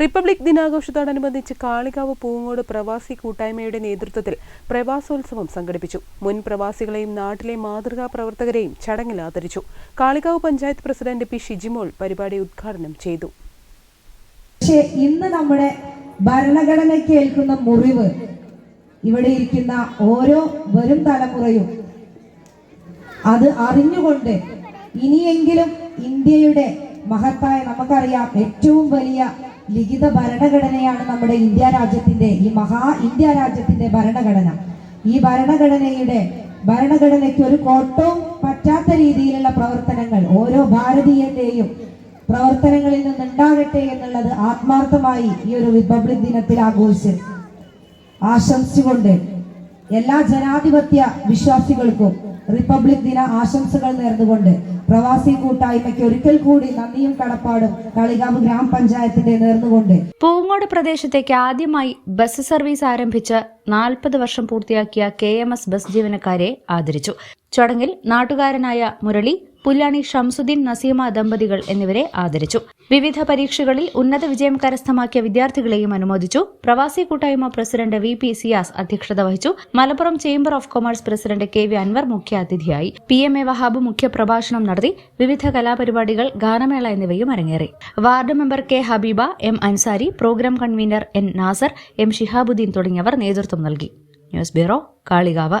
Republic ദിനാഘോഷത്തോടനുബന്ധിച്ച് Kalikavu Poongode പ്രവാസി കൂട്ടായ്മയുടെ നേതൃത്വത്തിൽ പ്രവാസോത്സവം സംഘടിപ്പിച്ചു. മുൻ പ്രവാസികളെയും നാട്ടിലെ മാതൃകാ പ്രവർത്തകരെയും ചടങ്ങിൽ ആദരിച്ചു. കാളികാവ് പഞ്ചായത്ത് പ്രസിഡന്റ് പി ഷിജിമോൾ പരിപാടി ഉദ്ഘാടനം ചെയ്തു. പക്ഷേ ഇന്ന് നമ്മുടെ ഭരണഘടനയ്ക്ക് ഏൽക്കുന്ന മുറിവ് ഇവിടെ ഇരിക്കുന്ന ഓരോ വരും തലമുറയും അത് അറിഞ്ഞുകൊണ്ട് ഇനിയെങ്കിലും ഇന്ത്യയുടെ മഹത്തായ നമുക്കറിയാം ഏറ്റവും വലിയ ലിഖിത ഭരണഘടനയാണ് നമ്മുടെ ഇന്ത്യ രാജ്യത്തിന്റെ ഈ മഹാ ഇന്ത്യ രാജ്യത്തിന്റെ ഭരണഘടന. ഈ ഭരണഘടനയുടെ ഭരണഘടനയ്ക്ക് ഒരു കോട്ടവും പറ്റാത്ത രീതിയിലുള്ള പ്രവർത്തനങ്ങൾ ഓരോ ഭാരതീയന്റെയും പ്രവർത്തനങ്ങളിൽ നിന്നുണ്ടാകട്ടെ എന്നുള്ളത് ആത്മാർത്ഥമായി ഈ ഒരു റിപ്പബ്ലിക് ദിനത്തിൽ ആഘോഷിച്ച് ആശംസിച്ചുകൊണ്ട് എല്ലാ ജനാധിപത്യ വിശ്വാസികൾക്കും റിപ്പബ്ലിക് ദിന ആശംസകൾ നേർന്നുകൊണ്ട് പ്രവാസി കൂട്ടായ്മയ്ക്ക് ഒരിക്കൽ കൂടി നന്ദിയും കടപ്പാടും കളികാവ് ഗ്രാമപഞ്ചായത്തിന്റെ നേർന്നുകൊണ്ട്. പൂങ്ങോട് പ്രദേശത്തേക്ക് ആദ്യമായി ബസ് സർവീസ് ആരംഭിച്ച നാൽപ്പത് വർഷം പൂർത്തിയാക്കിയ കെ എം എസ് ബസ് ജീവനക്കാരെ ആദരിച്ചു. ചടങ്ങിൽ നാട്ടുകാരനായ മുരളി പുല്ലാണി ഷംസുദ്ദീൻ നസീമ ദമ്പതികൾ എന്നിവരെ ആദരിച്ചു. വിവിധ പരീക്ഷകളിൽ ഉന്നത വിജയം കരസ്ഥമാക്കിയ വിദ്യാർത്ഥികളെയും അനുമോദിച്ചു. പ്രവാസി കൂട്ടായ്മ പ്രസിഡന്റ് വി പി സിയാസ് അധ്യക്ഷത വഹിച്ചു. Malappuram chamber of commerce president K V Anwar മുഖ്യാതിഥിയായി. പി എം എ വഹാബ് മുഖ്യപ്രഭാഷണം നടത്തി. വിവിധ കലാപരിപാടികൾ ഗാനമേള എന്നിവയും അരങ്ങേറി. Ward member K Habeeba M Ansari programme convener N Nasar M Shihabuddin തുടങ്ങിയവർ നേതൃത്വം നൽകി. News bureau Kalikavu.